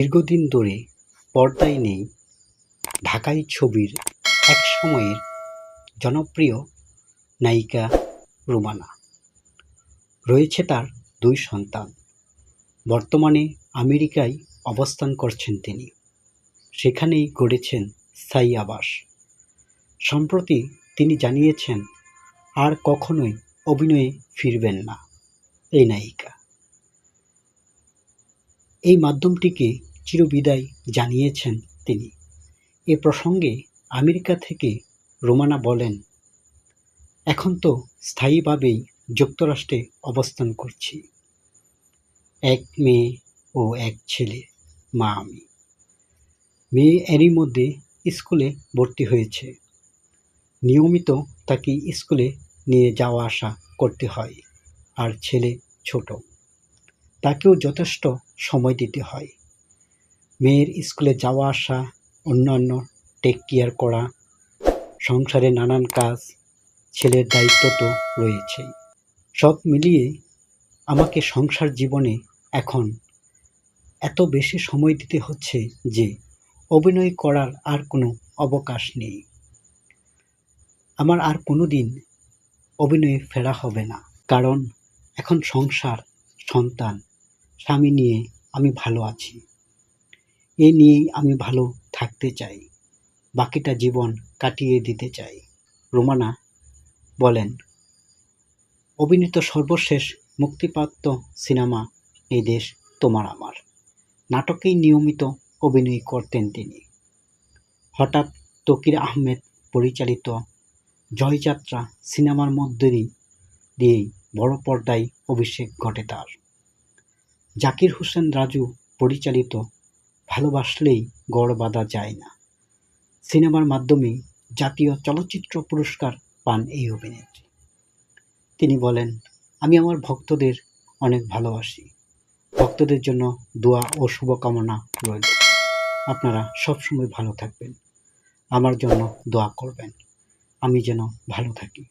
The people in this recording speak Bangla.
দীর্ঘদিন ধরে পর্দায় নেই ঢাকাই ছবির এক সময়ের জনপ্রিয় নায়িকা রুমানা। রয়েছে তার দুই সন্তান। বর্তমানে আমেরিকায় অবস্থান করছেন তিনি। সেখানেই গড়েছেন স্থায়ী আবাস। সম্প্রতি তিনি জানিয়েছেন, আর কখনোই অভিনয়ে ফিরবেন না এই নায়িকা। এই মাধ্যমটিকে চিরবিদায় জানিয়েছেন তিনি। এ প্রসঙ্গে আমেরিকা থেকে রোমানা বলেন, এখন তো স্থায়ীভাবেই যুক্তরাষ্ট্রে অবস্থান করছি। এক মেয়ে ও এক ছেলে, মা আমি। মেয়ে এরই মধ্যে স্কুলে ভর্তি হয়েছে। নিয়মিত তাকে স্কুলে নিয়ে যাওয়া আসা করতে হয়, আর ছেলে ছোট। তাকেও যথেষ্ট সময় দিতে হয়। মেয়ের স্কুলে যাওয়া আসা, অন্যান্য টেক কেয়ার করা, সংসারে নানান কাজ, ছেলের দায়িত্ব তো রয়েছেই। সব মিলিয়ে আমাকে সংসার জীবনে এখন এত বেশি সময় দিতে হচ্ছে যে অভিনয় করার আর কোনো অবকাশ নেই। আমার আর কোনো দিন অভিনয়ে ফেরা হবে না। কারণ এখন সংসার, সন্তান, স্বামী নিয়ে আমি ভালো আছি। এ নিয়েই আমি ভালো থাকতে চাই। বাকিটা জীবন কাটিয়ে দিতে চাই। রোমানা বলেন, অভিনীত সর্বশেষ মুক্তিপ্রাপ্ত সিনেমা এই দেশ তোমার আমার। নাটকেই নিয়মিত অভিনয় করতেন তিনি। হঠাৎ তকির আহমেদ পরিচালিত জয়যাত্রা সিনেমার মধ্যে দিয়েই বড় পর্দায় অভিষেক ঘটে তার। জাকির হোসেন রাজু পরিচালিত ভালোবাসলেই গড় বাঁধা যায় না। সিনেমার মাধ্যমে জাতীয় চলচ্চিত্র পুরস্কার পান এই অভিনেত্রী। তিনি বলেন, আমি আমার ভক্তদের অনেক ভালোবাসি। ভক্তদের জন্য দোয়া ও শুভকামনা রইল। আপনারা সবসময় ভালো থাকবেন। আমার জন্য দোয়া করবেন। আমি যেন ভালো থাকি।